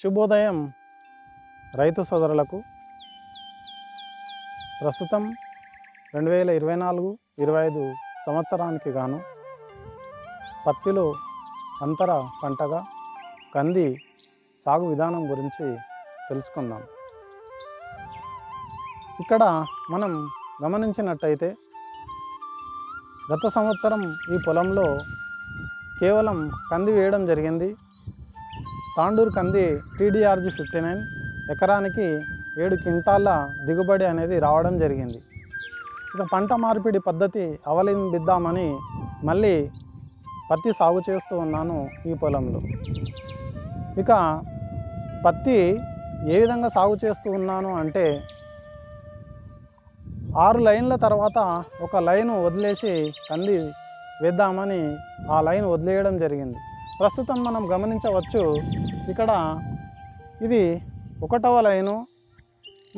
శుభోదయం. రైతు సోదరులకు ప్రస్తుతం రెండు వేల ఇరవై నాలుగు ఇరవై ఐదు సంవత్సరానికి గాను పత్తిలో అంతర పంటగా కంది సాగు విధానం గురించి తెలుసుకుందాం. ఇక్కడ మనం గమనించినట్టయితే గత సంవత్సరం ఈ పొలంలో కేవలం కంది వేయడం జరిగింది. తాండూరు కంది టీడీఆర్జీ ఫిఫ్టీ నైన్ ఎకరానికి ఏడు క్వింటాళ్ళ దిగుబడి అనేది రావడం జరిగింది. ఇక పంట మార్పిడి పద్ధతి అవలంబిద్దామని మళ్ళీ పత్తి సాగు చేస్తూ ఉన్నాను ఈ పొలంలో. ఇక పత్తి ఏ విధంగా సాగు చేస్తూ ఉన్నాను అంటే ఆరు లైన్ల తర్వాత ఒక లైను వదిలేసి కంది వేద్దామని ఆ లైన్ వదిలేయడం జరిగింది. ప్రస్తుతం మనం గమనించవచ్చు ఇక్కడ ఇది ఒకటవ లైను.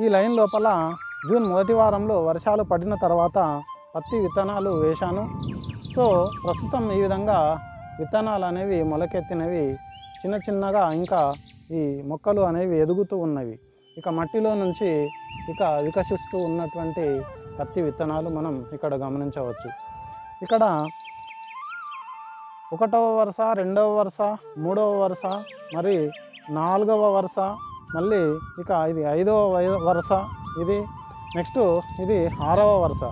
ఈ లైన్ లోపల జూన్ మొదటి వారంలో వర్షాలు పడిన తర్వాత పత్తి విత్తనాలు వేశాను. సో ప్రస్తుతం ఈ విధంగా విత్తనాలు అనేవి మొలకెత్తినవి. చిన్న చిన్నగా ఇంకా ఈ మొక్కలు అనేవి ఎదుగుతూ ఉన్నవి. ఇక మట్టిలో నుంచి ఇక వికసిస్తూ ఉన్నటువంటి పత్తి విత్తనాలు మనం ఇక్కడ గమనించవచ్చు. ఇక్కడ ఒకటవ వరుస రెండవ వరుస మూడవ వరుస మరి నాలుగవ వరుస మళ్ళీ ఇక ఇది ఐదవ వై- వరుస ఇది నెక్స్ట్ ఇది ఆరవ వరుస.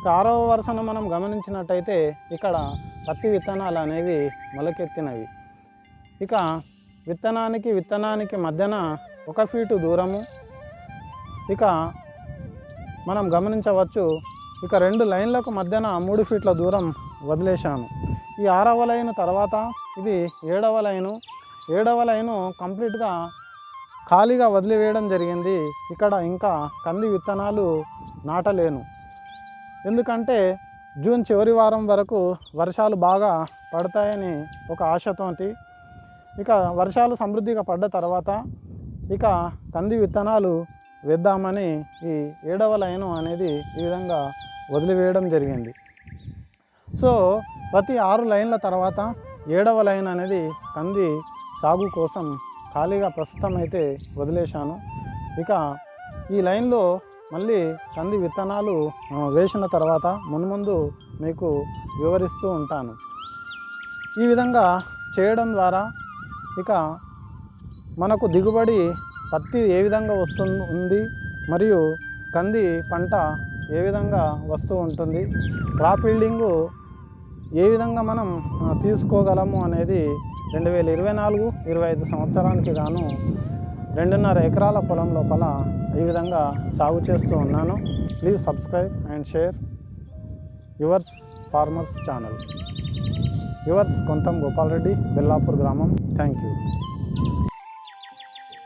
ఇక ఆరవ వరుసను మనం గమనించినట్టయితే ఇక్కడ పత్తి విత్తనాలు అనేవి మొలకెత్తినవి. ఇక విత్తనానికి విత్తనానికి మధ్యన ఒక ఫీటు దూరము. ఇక మనం గమనించవచ్చు ఇక రెండు లైన్లకు మధ్యన మూడు ఫీట్ల దూరం వదిలేశాను. ఈ ఆరవ లైన్ తర్వాత ఇది ఏడవ లైను ఏడవ లైను కంప్లీట్గా ఖాళీగా వదిలివేయడం జరిగింది. ఇక్కడ ఇంకా కంది విత్తనాలు నాటలేను. ఎందుకంటే జూన్ చివరి వారం వరకు వర్షాలు బాగా పడతాయని ఒక ఆశతోటి ఇక వర్షాలు సమృద్ధిగా పడ్డ తర్వాత ఇక కంది విత్తనాలు వేద్దామని ఈ ఏడవ లైను అనేది ఈ విధంగా వదిలివేయడం జరిగింది. సో ప్రతి ఆరు లైన్ల తర్వాత ఏడవ లైన్ అనేది కంది సాగు కోసం ఖాళీగా ప్రస్తుతం అయితే వదిలేశాను. ఇక ఈ లైన్లో మళ్ళీ కంది విత్తనాలు వేసిన తర్వాత మున్ముందు మీకు వివరిస్తూ ఉంటాను. ఈ విధంగా చేయడం ద్వారా ఇక మనకు దిగుబడి పత్తి ఏ విధంగా వస్తుంది ఉంది మరియు కంది పంట ఏ విధంగా వస్తూ ఉంటుంది క్రాప్ బిల్డింగు ఏ విధంగా మనం తీసుకోగలము అనేది రెండు వేల ఇరవై నాలుగు ఇరవై ఐదు సంవత్సరానికి గాను రెండున్నర ఎకరాల పొలం లోపల ఈ విధంగా సాగు చేస్తూ ఉన్నాను. Please subscribe and share yours farmers channel. Yours Kontham Gopal Reddy Bellapur గ్రామం. Thank you